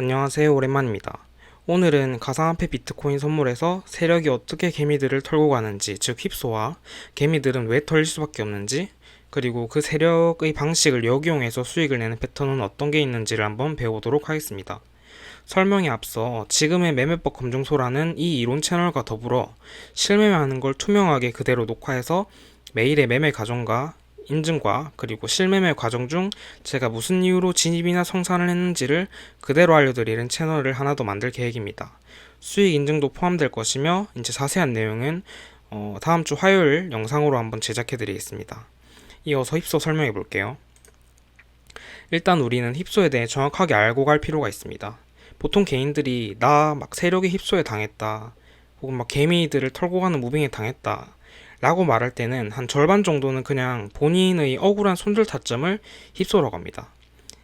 안녕하세요. 오랜만입니다. 오늘은 가상화폐 비트코인 선물에서 세력이 어떻게 개미들을 털고 가는지, 즉 휩소와 개미들은 왜 털릴 수밖에 없는지, 그리고 그 세력의 방식을 역이용해서 수익을 내는 패턴은 어떤 게 있는지를 한번 배워보도록 하겠습니다. 설명에 앞서 지금의 매매법 검증소라는 이 이론 채널과 더불어 실매매하는 걸 투명하게 그대로 녹화해서 매일의 매매 과정과 인증과 그리고 실매매 과정 중 제가 무슨 이유로 진입이나 성산을 했는지를 그대로 알려드리는 채널을 하나 더 만들 계획입니다. 수익 인증도 포함될 것이며 이제 자세한 내용은 어, 다음 주 화요일 영상으로 한번 제작해 드리겠습니다. 이어서 힙소 설명해 볼게요. 일단 우리는 힙소에 대해 정확하게 알고 갈 필요가 있습니다. 보통 개인들이 나 막 세력의 힙소에 당했다. 혹은 막 개미들을 털고 가는 무빙에 당했다. 라고 말할 때는 한 절반 정도는 그냥 본인의 억울한 손절 타점을 힙소라고 합니다.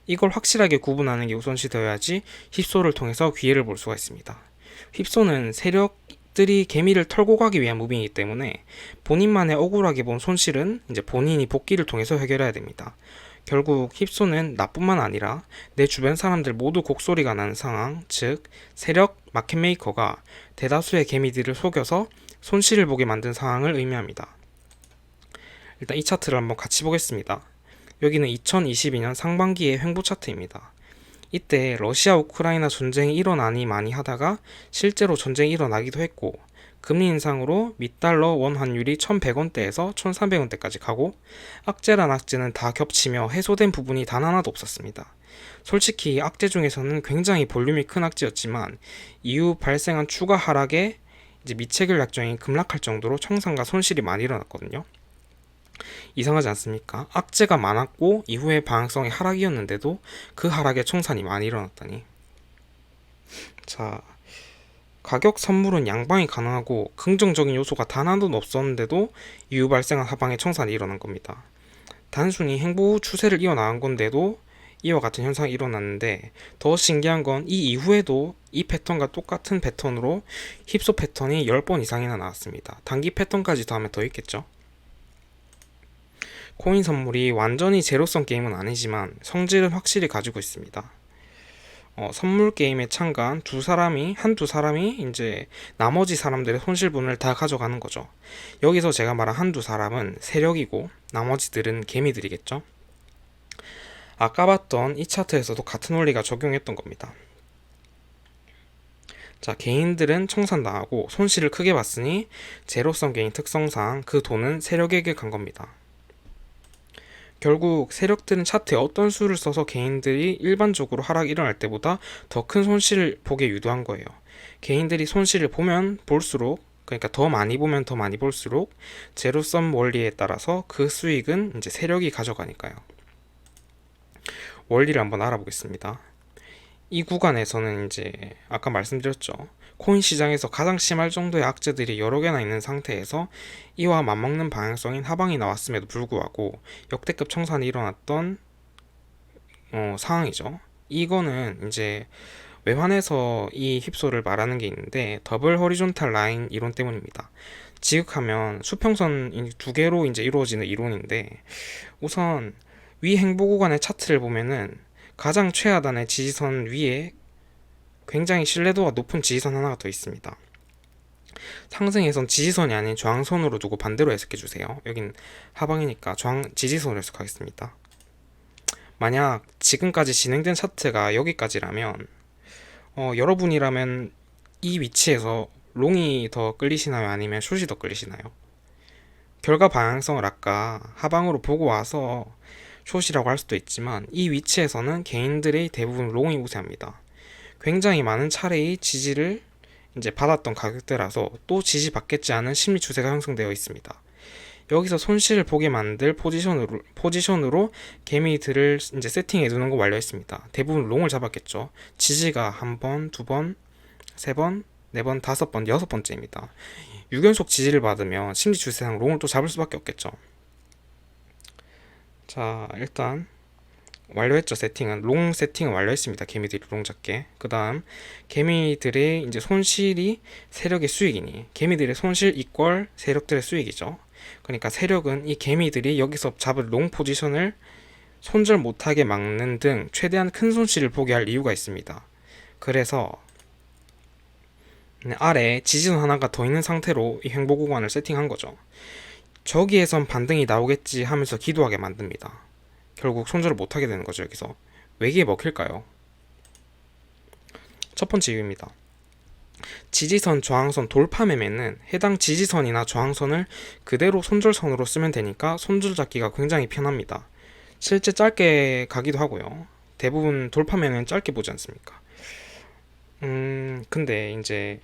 이걸 확실하게 구분하는 게 우선시 되어야지 힙소를 통해서 기회를 볼 수가 있습니다. 힙소는 세력들이 개미를 털고 가기 위한 무빙이기 때문에 본인만의 억울하게 본 손실은 이제 본인이 복귀를 통해서 해결해야 됩니다. 결국 힙소는 나뿐만 아니라 내 주변 사람들 모두 곡소리가 나는 상황, 즉 세력 마켓메이커가 대다수의 개미들을 속여서 손실을 보게 만든 상황을 의미합니다. 일단 이 차트를 한번 같이 보겠습니다. 여기는 2022년 상반기의 횡보 차트입니다. 이때 러시아 우크라이나 전쟁이 일어나니 많이 하다가 실제로 전쟁이 일어나기도 했고 금리 인상으로 밑달러 원 환율이 1100원대에서 1300원대까지 가고 악재란 악재는 다 겹치며 해소된 부분이 단 하나도 없었습니다. 솔직히 악재 중에서는 굉장히 볼륨이 큰 악재였지만 이후 발생한 추가 하락에 이제 미체결 약정이 급락할 정도로 청산과 손실이 많이 일어났거든요. 이상하지 않습니까? 악재가 많았고 이후에 방향성이 하락이었는데도 그 하락에 청산이 많이 일어났다니. 자, 가격 선물은 양방이 가능하고 긍정적인 요소가 단 하나도 없었는데도 이후 발생한 하방에 청산이 일어난 겁니다. 단순히 행보 추세를 이어나간 건데도 이와 같은 현상이 일어났는데 더 신기한 건 이 이후에도 이 패턴과 똑같은 패턴으로 힙소 패턴이 10번 이상이나 나왔습니다. 단기 패턴까지 더하면 더 있겠죠? 코인 선물이 완전히 제로성 게임은 아니지만 성질은 확실히 가지고 있습니다. 어, 선물 게임에 참가한 두 사람이 한두 사람이 이제 나머지 사람들의 손실분을 다 가져가는 거죠. 여기서 제가 말한 한두 사람은 세력이고 나머지들은 개미들이겠죠. 아까 봤던 이 차트에서도 같은 원리가 적용했던 겁니다. 자, 개인들은 청산당하고 손실을 크게 봤으니 제로성 개인 특성상 그 돈은 세력에게 간 겁니다. 결국 세력들은 차트에 어떤 수를 써서 개인들이 일반적으로 하락이 일어날 때보다 더 큰 손실을 보게 유도한 거예요. 개인들이 손실을 보면 볼수록 그러니까 더 많이 보면 더 많이 볼수록 제로섬 원리에 따라서 그 수익은 이제 세력이 가져가니까요. 원리를 한번 알아보겠습니다. 이 구간에서는 이제 아까 말씀드렸죠. 코인 시장에서 가장 심할 정도의 악재들이 여러 개나 있는 상태에서 이와 맞먹는 방향성인 하방이 나왔음에도 불구하고 역대급 청산이 일어났던 어, 상황이죠. 이거는 이제 외환에서 이 힙소를 말하는 게 있는데 더블 허리존탈 라인 이론 때문입니다. 지극하면 수평선 두 개로 이제 이루어지는 이론인데 우선 위 행보 구간의 차트를 보면은 가장 최하단의 지지선 위에 굉장히 신뢰도가 높은 지지선 하나가 더 있습니다. 상승에선 지지선이 아닌 저항선으로 두고 반대로 해석해 주세요. 여긴 하방이니까 저항 지지선으로 해석하겠습니다. 만약 지금까지 진행된 차트가 여기까지라면 어, 여러분이라면 이 위치에서 롱이 더 끌리시나요? 아니면 숏이 더 끌리시나요? 결과 방향성을 아까 하방으로 보고 와서 숏이라고 할 수도 있지만 이 위치에서는 개인들의 대부분 롱이 우세합니다. 굉장히 많은 차례의 지지를 이제 받았던 가격대라서 또 지지받겠지 않은 심리 추세가 형성되어 있습니다. 여기서 손실을 보게 만들 포지션으로, 포지션으로 개미들을 이제 세팅해 두는 거 완료했습니다. 대부분 롱을 잡았겠죠. 지지가 한 번, 두 번, 세 번, 네 번, 다섯 번, 여섯 번째입니다. 6연속 지지를 받으면 심리 추세상 롱을 또 잡을 수밖에 없겠죠. 자, 일단 완료했죠 세팅은. 롱 세팅은 완료했습니다 개미들이 롱 잡게. 그 다음 개미들의 이제 손실이 세력의 수익이니 개미들의 손실 이퀄 세력들의 수익이죠. 그러니까 세력은 이 개미들이 여기서 잡을 롱 포지션을 손절 못하게 막는 등 최대한 큰 손실을 보게 할 이유가 있습니다. 그래서 네, 아래 지지선 하나가 더 있는 상태로 이 행보 구간을 세팅한 거죠. 저기에선 반등이 나오겠지 하면서 기도하게 만듭니다. 결국 손절을 못하게 되는 거죠, 여기서. 왜 이게 먹힐까요? 첫 번째 이유입니다. 지지선, 저항선 돌파 매매는 해당 지지선이나 저항선을 그대로 손절선으로 쓰면 되니까 손절 잡기가 굉장히 편합니다. 실제 짧게 가기도 하고요. 대부분 돌파 매매는 짧게 보지 않습니까? 음, 근데 이제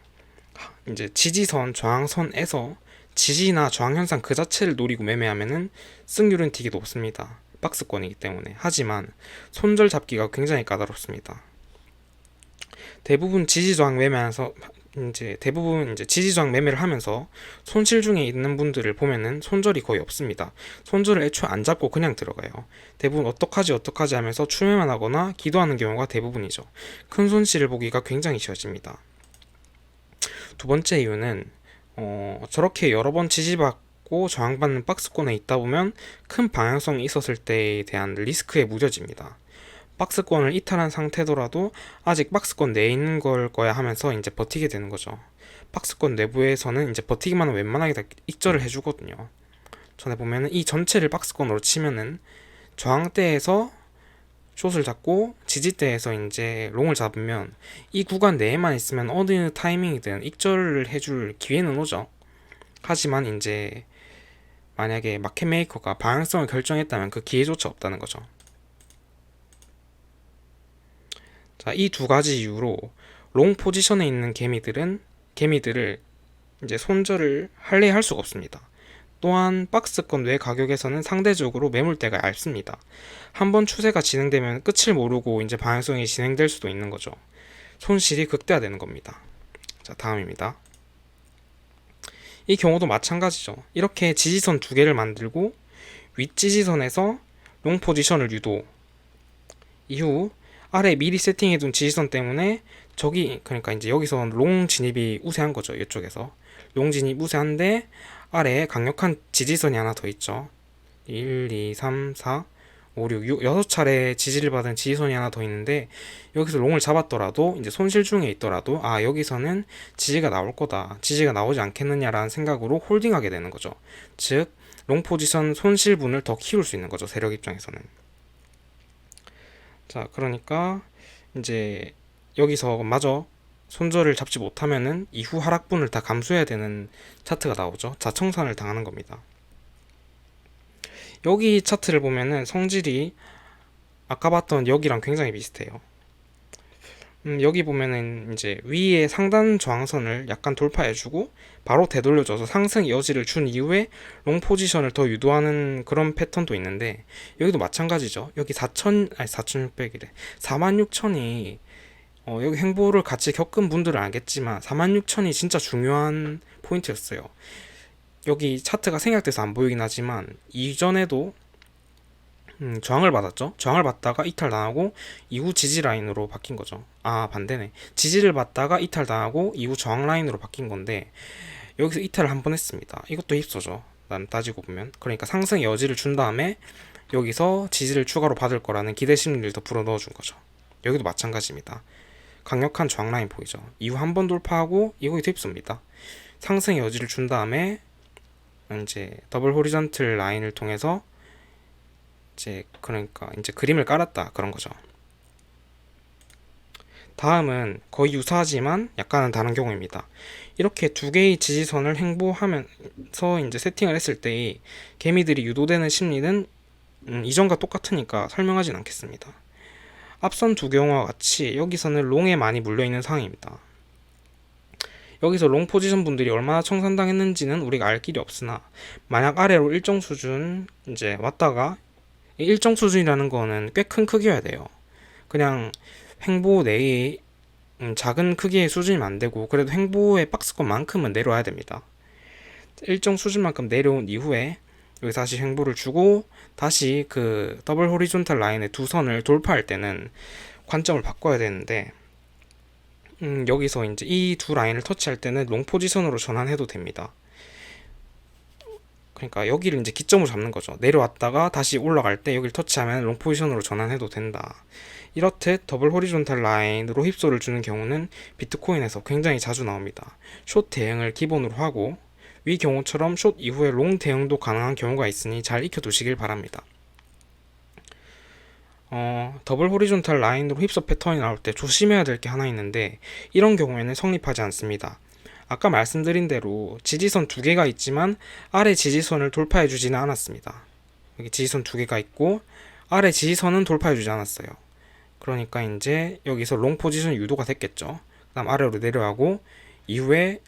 이제 지지선, 저항선에서 지지나 저항 현상 그 자체를 노리고 매매하면은 승률은 되게 높습니다. 박스권이기 때문에. 하지만 손절 잡기가 굉장히 까다롭습니다. 대부분 지지 저항 매매하면서 이제 대부분 이제 지지 저항 매매를 하면서 손실 중에 있는 분들을 보면은 손절이 거의 없습니다. 손절을 애초에 안 잡고 그냥 들어가요. 대부분 어떡하지 어떡하지 하면서 추매만 하거나 기도하는 경우가 대부분이죠. 큰 손실을 보기가 굉장히 쉬워집니다. 두 번째 이유는 어, 저렇게 여러 번 지지받고 저항받는 박스권에 있다 보면 큰 방향성이 있었을 때에 대한 리스크에 무뎌집니다. 박스권을 이탈한 상태더라도 아직 박스권 내에 있는 걸 거야 하면서 이제 버티게 되는 거죠. 박스권 내부에서는 이제 버티기만 하면 웬만하게 다 익절을 해주거든요. 전에 보면은 이 전체를 박스권으로 치면은 저항대에서 숏을 잡고 지지대에서 이제 롱을 잡으면 이 구간 내에만 있으면 어느 타이밍이든 익절을 해줄 기회는 오죠. 하지만 이제 만약에 마켓 메이커가 방향성을 결정했다면 그 기회조차 없다는 거죠. 자, 이 두 가지 이유로 롱 포지션에 있는 개미들은 개미들을 이제 손절을 할래 할 수가 없습니다. 또한 박스권 외 가격에서는 상대적으로 매물대가 얇습니다. 한번 추세가 진행되면 끝을 모르고 이제 방향성이 진행될 수도 있는 거죠. 손실이 극대화되는 겁니다. 자, 다음입니다. 이 경우도 마찬가지죠. 이렇게 지지선 두 개를 만들고 윗지지선에서 롱 포지션을 유도 이후 아래 미리 세팅해둔 지지선 때문에 저기 그러니까 이제 여기서 롱 진입이 우세한 거죠. 이쪽에서 롱 진입 우세한데 아래에 강력한 지지선이 하나 더 있죠. 1, 2, 3, 4, 5, 6, 6, 6차례 지지를 받은 지지선이 하나 더 있는데 여기서 롱을 잡았더라도 이제 손실 중에 있더라도 아 여기서는 지지가 나올 거다. 지지가 나오지 않겠느냐라는 생각으로 홀딩하게 되는 거죠. 즉, 롱 포지션 손실분을 더 키울 수 있는 거죠. 세력 입장에서는. 자, 그러니까 이제 여기서 마저 손절을 잡지 못하면은 이후 하락분을 다 감수해야 되는 차트가 나오죠. 자청산을 당하는 겁니다. 여기 차트를 보면은 성질이 아까 봤던 여기랑 굉장히 비슷해요. 음, 여기 보면은 이제 위에 상단 저항선을 약간 돌파해주고 바로 되돌려줘서 상승 여지를 준 이후에 롱 포지션을 더 유도하는 그런 패턴도 있는데 여기도 마찬가지죠. 여기 4천 아니 4,600이래 46,000이 어, 여기 행보를 같이 겪은 분들은 알겠지만 46,000이 진짜 중요한 포인트였어요. 여기 차트가 생략돼서 안 보이긴 하지만 이전에도 음, 저항을 받았죠. 저항을 받다가 이탈 당하고 이후 지지 라인으로 바뀐 거죠. 아 반대네. 지지를 받다가 이탈 당하고 이후 저항 라인으로 바뀐 건데 여기서 이탈을 한 번 했습니다. 이것도 힙소죠. 난 따지고 보면 그러니까 상승 여지를 준 다음에 여기서 지지를 추가로 받을 거라는 기대 심리를 더 불어 넣어준 거죠. 여기도 마찬가지입니다. 강력한 저항 라인 보이죠. 이후 한 번 돌파하고 이거에 힙소입니다. 상승 여지를 준 다음에 이제 더블 호리전틀 라인을 통해서 이제 그러니까 이제 그림을 깔았다 그런 거죠. 다음은 거의 유사하지만 약간은 다른 경우입니다. 이렇게 두 개의 지지선을 행보하면서 이제 세팅을 했을 때 개미들이 유도되는 심리는 음, 이전과 똑같으니까 설명하진 않겠습니다. 앞선 두 경우와 같이 여기서는 롱에 많이 물려 있는 상황입니다. 여기서 롱 포지션 분들이 얼마나 청산당했는지는 우리가 알 길이 없으나 만약 아래로 일정 수준 이제 왔다가 이 일정 수준이라는 거는 꽤 큰 크기여야 돼요. 그냥 횡보 내에 음, 작은 크기의 수준이면 안 되고 그래도 횡보의 박스권만큼은 내려와야 됩니다. 일정 수준만큼 내려온 이후에 여기 다시 횡보를 주고 다시 그 더블 호리존탈 라인의 두 선을 돌파할 때는 관점을 바꿔야 되는데 음, 여기서 이제 이 두 라인을 터치할 때는 롱 포지션으로 전환해도 됩니다. 그러니까 여기를 이제 기점으로 잡는 거죠. 내려왔다가 다시 올라갈 때 여기를 터치하면 롱 포지션으로 전환해도 된다. 이렇듯 더블 호리존탈 라인으로 힙소를 주는 경우는 비트코인에서 굉장히 자주 나옵니다. 숏 대응을 기본으로 하고 위 경우처럼 숏 이후에 롱 대응도 가능한 경우가 있으니 잘 익혀두시길 바랍니다. 어, 더블 호리존탈 라인으로 힙소 패턴이 나올 때 조심해야 될 게 하나 있는데 이런 경우에는 성립하지 않습니다. 아까 말씀드린 대로 지지선 두 개가 있지만 아래 지지선을 돌파해 주지는 않았습니다. 여기 지지선 두 개가 있고 아래 지지선은 돌파해 주지 않았어요. 그러니까 이제 여기서 롱 포지션 유도가 됐겠죠. 그다음 아래로 내려가고 이후에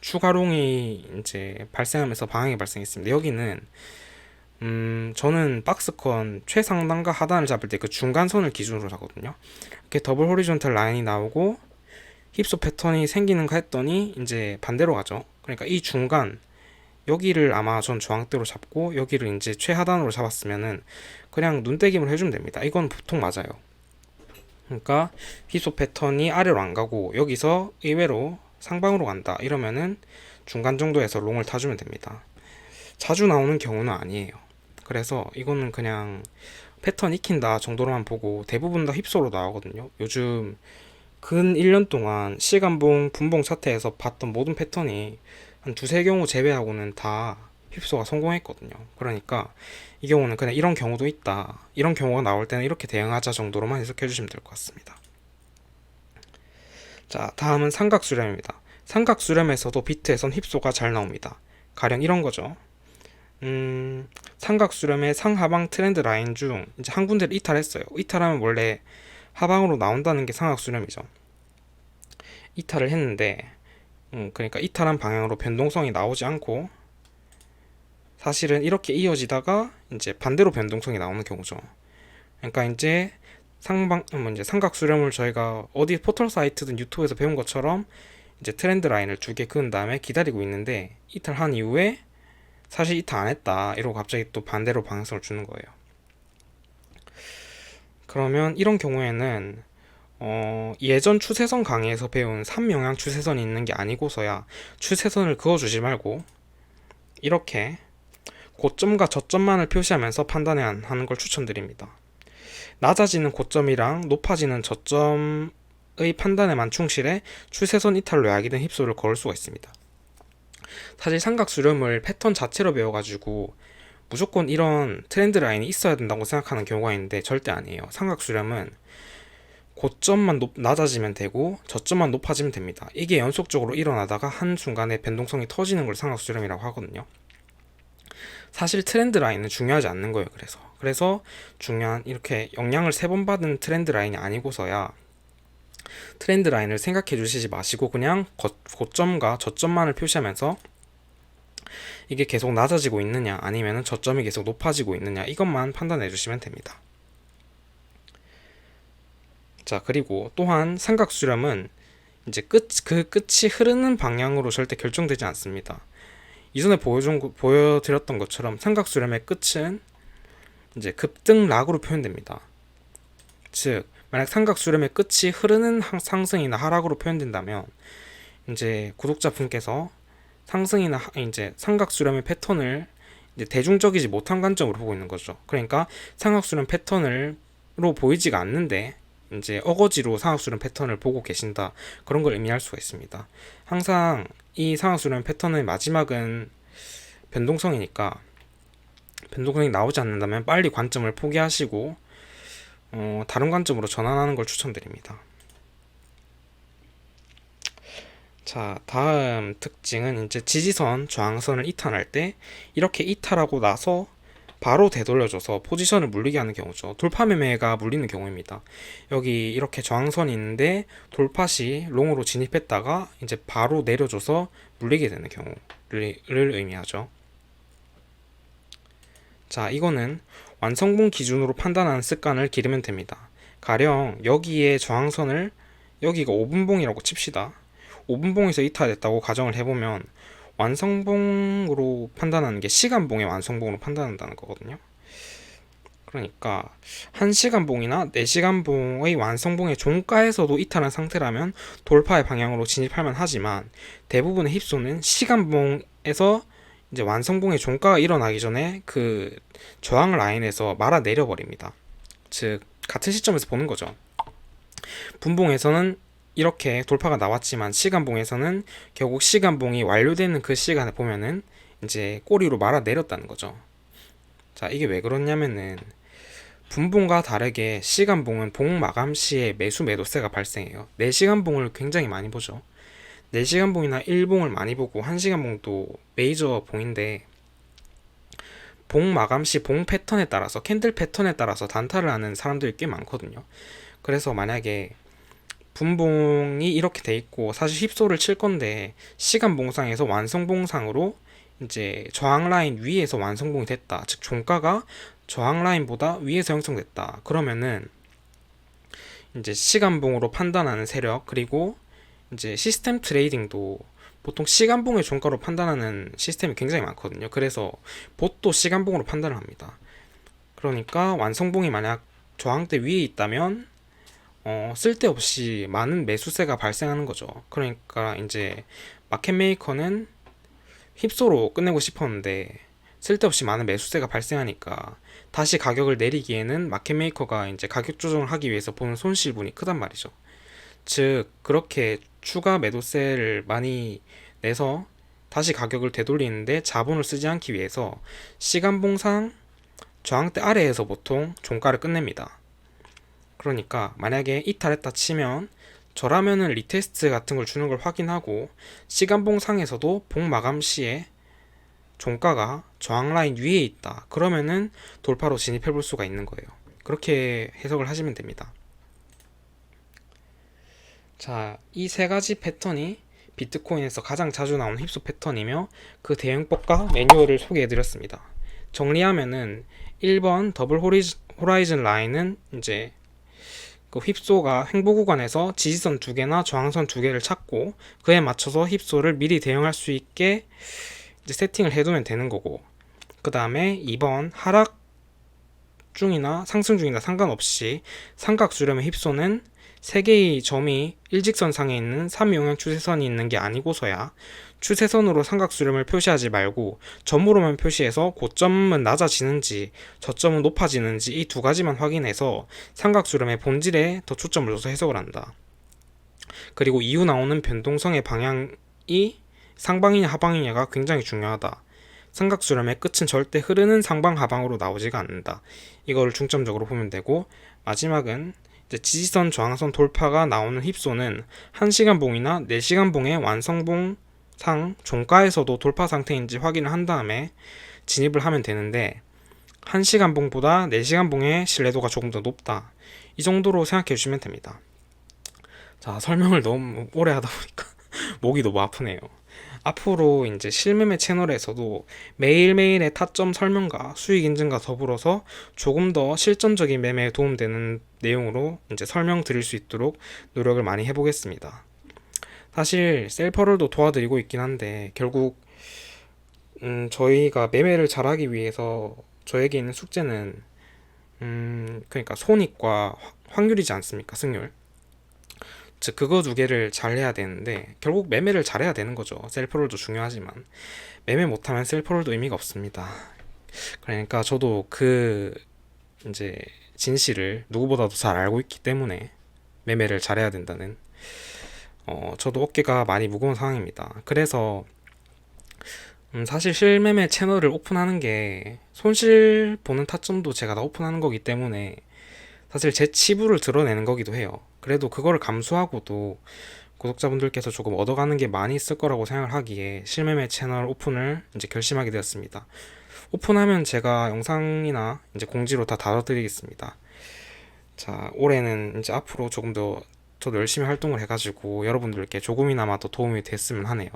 추가롱이 이제 발생하면서 방향이 발생했습니다. 여기는 음 저는 박스컨 최상단과 하단을 잡을 때 그 중간선을 기준으로 하거든요. 이렇게 더블 호리존탈 라인이 나오고 힙소 패턴이 생기는가 했더니 이제 반대로 가죠. 그러니까 이 중간 여기를 아마 전 저항대로 잡고 여기를 이제 최하단으로 잡았으면은 그냥 눈떼김을 해주면 됩니다. 이건 보통 맞아요. 그러니까 힙소 패턴이 아래로 안 가고 여기서 의외로 상방으로 간다 이러면은 중간 정도에서 롱을 타주면 됩니다. 자주 나오는 경우는 아니에요. 그래서 이거는 그냥 패턴 익힌다 정도로만 보고 대부분 다 힙소로 나오거든요. 요즘 근 1년 동안 시간봉, 분봉 차트에서 봤던 모든 패턴이 한 두세 경우 제외하고는 다 휩소가 성공했거든요. 그러니까 이 경우는 그냥 이런 경우도 있다. 이런 경우가 나올 때는 이렇게 대응하자 정도로만 해석해 주시면 될 것 같습니다. 자, 다음은 삼각수렴입니다. 삼각수렴에서도 비트에선 힙소가 잘 나옵니다. 가령 이런 거죠. 음, 삼각수렴의 상하방 트렌드 라인 중 이제 한 군데를 이탈했어요. 이탈하면 원래 하방으로 나온다는 게 상악수렴이죠. 이탈을 했는데, 음, 그러니까 이탈한 방향으로 변동성이 나오지 않고, 사실은 이렇게 이어지다가 이제 반대로 변동성이 나오는 경우죠. 그러니까 이제 상방, 뭐 이제 삼각 수렴을 저희가 어디 포털 사이트든 유튜브에서 배운 것처럼 이제 트렌드 라인을 두 개 그은 다음에 기다리고 있는데 이탈한 이후에 사실 이탈 안 했다 이러고 갑자기 또 반대로 방향성을 주는 거예요. 그러면 이런 경우에는 어, 예전 추세선 강의에서 배운 3영향 추세선이 있는 게 아니고서야 추세선을 그어주지 말고 이렇게 고점과 저점만을 표시하면서 판단해야 하는 걸 추천드립니다. 낮아지는 고점이랑 높아지는 저점의 판단에만 충실해 추세선 이탈로 약이든 힙소를 걸을 수가 있습니다. 사실 삼각 수렴을 패턴 자체로 배워가지고 무조건 이런 트렌드 라인이 있어야 된다고 생각하는 경우가 있는데 절대 아니에요. 삼각 수렴은 고점만 높, 낮아지면 되고 저점만 높아지면 됩니다. 이게 연속적으로 일어나다가 한순간에 변동성이 터지는 걸 삼각 수렴이라고 하거든요. 사실 트렌드 라인은 중요하지 않는 거예요. 그래서 그래서 중요한 이렇게 영향을 세 번 받은 트렌드 라인이 아니고서야 트렌드 라인을 생각해 주시지 마시고 그냥 고, 고점과 저점만을 표시하면서 이게 계속 낮아지고 있느냐 아니면 저점이 계속 높아지고 있느냐 이것만 판단해 주시면 됩니다. 자 그리고 또한 삼각수렴은 이제 끝 그 끝이 흐르는 방향으로 절대 결정되지 않습니다. 이전에 보여준 보여드렸던 것처럼 삼각수렴의 끝은 이제 급등 락으로 표현됩니다. 즉 만약 삼각수렴의 끝이 흐르는 상승이나 하락으로 표현된다면 이제 구독자분께서 상승이나 이제 삼각수렴의 패턴을 이제 대중적이지 못한 관점으로 보고 있는 거죠. 그러니까 삼각수렴 패턴을로 보이지가 않는데 이제 어거지로 삼각수렴 패턴을 보고 계신다 그런 걸 의미할 수가 있습니다. 항상 이 삼각수렴 패턴의 마지막은 변동성이니까 변동성이 나오지 않는다면 빨리 관점을 포기하시고 어, 다른 관점으로 전환하는 걸 추천드립니다. 자, 다음 특징은 이제 지지선, 저항선을 이탈할 때 이렇게 이탈하고 나서 바로 되돌려줘서 포지션을 물리게 하는 경우죠. 돌파 매매가 물리는 경우입니다. 여기 이렇게 저항선이 있는데 돌파 시 롱으로 진입했다가 이제 바로 내려줘서 물리게 되는 경우를 의미하죠. 자, 이거는 완성분 기준으로 판단하는 습관을 기르면 됩니다. 가령 여기에 저항선을 여기가 5분봉이라고 칩시다. 5분봉에서 이탈했다고 가정을 해보면 완성봉으로 판단하는 게 시간봉의 완성봉으로 판단한다는 거거든요. 그러니까 1시간봉이나 4시간봉의 완성봉의 종가에서도 이탈한 상태라면 돌파의 방향으로 진입할 만하지만 대부분의 힙소는 시간봉에서 이제 완성봉의 종가가 일어나기 전에 그 저항 라인에서 말아 내려버립니다. 즉 같은 시점에서 보는 거죠. 분봉에서는 이렇게 돌파가 나왔지만 시간봉에서는 결국 시간봉이 완료되는 그 시간에 보면은 이제 꼬리로 말아 내렸다는 거죠. 자, 이게 왜 그렇냐면은 분봉과 다르게 시간봉은 봉 마감 시에 매수 매도세가 발생해요. 4시간봉을 굉장히 많이 보죠. 4시간봉이나 1봉을 많이 보고 1시간봉도 메이저 봉인데 봉 마감 시 봉 패턴에 따라서 캔들 패턴에 따라서 단타를 하는 사람들이 꽤 많거든요. 그래서 만약에 분봉이 이렇게 돼 있고 사실 힙소를 칠 건데 시간 봉상에서 완성 봉상으로 이제 저항 라인 위에서 완성봉이 됐다. 즉 종가가 저항 라인보다 위에서 형성됐다. 그러면은 이제 시간봉으로 판단하는 세력 그리고 이제 시스템 트레이딩도 보통 시간봉의 종가로 판단하는 시스템이 굉장히 많거든요. 그래서 봇도 시간봉으로 판단을 합니다. 그러니까 완성봉이 만약 저항대 위에 있다면 어, 쓸데없이 많은 매수세가 발생하는 거죠. 그러니까 이제 마켓 메이커는 힙소로 끝내고 싶었는데 쓸데없이 많은 매수세가 발생하니까 다시 가격을 내리기에는 마켓 메이커가 이제 가격 조정을 하기 위해서 보는 손실분이 크단 말이죠. 즉 그렇게 추가 매도세를 많이 내서 다시 가격을 되돌리는데 자본을 쓰지 않기 위해서 시간봉상 저항대 아래에서 보통 종가를 끝냅니다. 그러니까 만약에 이탈했다 치면 저라면은 리테스트 같은 걸 주는 걸 확인하고 시간봉 상에서도 봉 마감 시에 종가가 저항 라인 위에 있다. 그러면은 돌파로 진입해 볼 수가 있는 거예요. 그렇게 해석을 하시면 됩니다. 자, 이 세 가지 패턴이 비트코인에서 가장 자주 나오는 힙소 패턴이며 그 대응법과 매뉴얼을 소개해 드렸습니다. 정리하면은 1번 더블 호라이즌 라인은 이제 그 휩소가 횡보 구간에서 지지선 두 개나 저항선 두 개를 찾고 그에 맞춰서 휩소를 미리 대응할 수 있게 이제 세팅을 해두면 되는 거고 그 다음에 2번 하락 중이나 상승 중이나 상관없이 삼각 수렴의 휩소는 세 개의 점이 일직선상에 있는 3용형 추세선이 있는 게 아니고서야 추세선으로 삼각수렴을 표시하지 말고 점으로만 표시해서 고점은 낮아지는지 저점은 높아지는지 이 두 가지만 확인해서 삼각수렴의 본질에 더 초점을 둬서 해석을 한다. 그리고 이후 나오는 변동성의 방향이 상방이냐 하방이냐가 굉장히 중요하다. 삼각수렴의 끝은 절대 흐르는 상방 하방으로 나오지가 않는다. 이거를 중점적으로 보면 되고 마지막은 지지선 저항선 돌파가 나오는 힙소는 1시간 봉이나 4시간 봉의 완성봉 상 종가에서도 돌파 상태인지 확인을 한 다음에 진입을 하면 되는데 1시간 봉보다 4시간 봉의 신뢰도가 조금 더 높다. 이 정도로 생각해 주시면 됩니다. 자, 설명을 너무 오래 하다 보니까 목이 너무 아프네요. 앞으로 이제 실매매 채널에서도 매일매일의 타점 설명과 수익 인증과 더불어서 조금 더 실전적인 매매에 도움되는 내용으로 이제 설명드릴 수 있도록 노력을 많이 해보겠습니다. 사실 셀퍼럴도 도와드리고 있긴 한데 결국 음, 저희가 매매를 잘하기 위해서 저에게 있는 숙제는 음, 그러니까 손익과 확률이지 않습니까? 승률. 즉 그거 두 개를 잘 해야 되는데 결국 매매를 잘해야 되는 거죠. 셀프롤도 중요하지만 매매 못하면 셀프롤도 의미가 없습니다. 그러니까 저도 그 이제 진실을 누구보다도 잘 알고 있기 때문에 매매를 잘해야 된다는 어 저도 어깨가 많이 무거운 상황입니다. 그래서 음 사실 실매매 채널을 오픈하는 게 손실 보는 타점도 제가 다 오픈하는 거기 때문에 사실 제 치부를 드러내는 거기도 해요. 그래도 그거를 감수하고도 구독자분들께서 조금 얻어가는 게 많이 있을 거라고 생각을 하기에 실매매 채널 오픈을 이제 결심하게 되었습니다. 오픈하면 제가 영상이나 이제 공지로 다 다뤄드리겠습니다. 자, 올해는 이제 앞으로 조금 더 저도 열심히 활동을 해가지고 여러분들께 조금이나마 더 도움이 됐으면 하네요.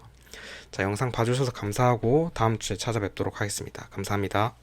자, 영상 봐주셔서 감사하고 다음 주에 찾아뵙도록 하겠습니다. 감사합니다.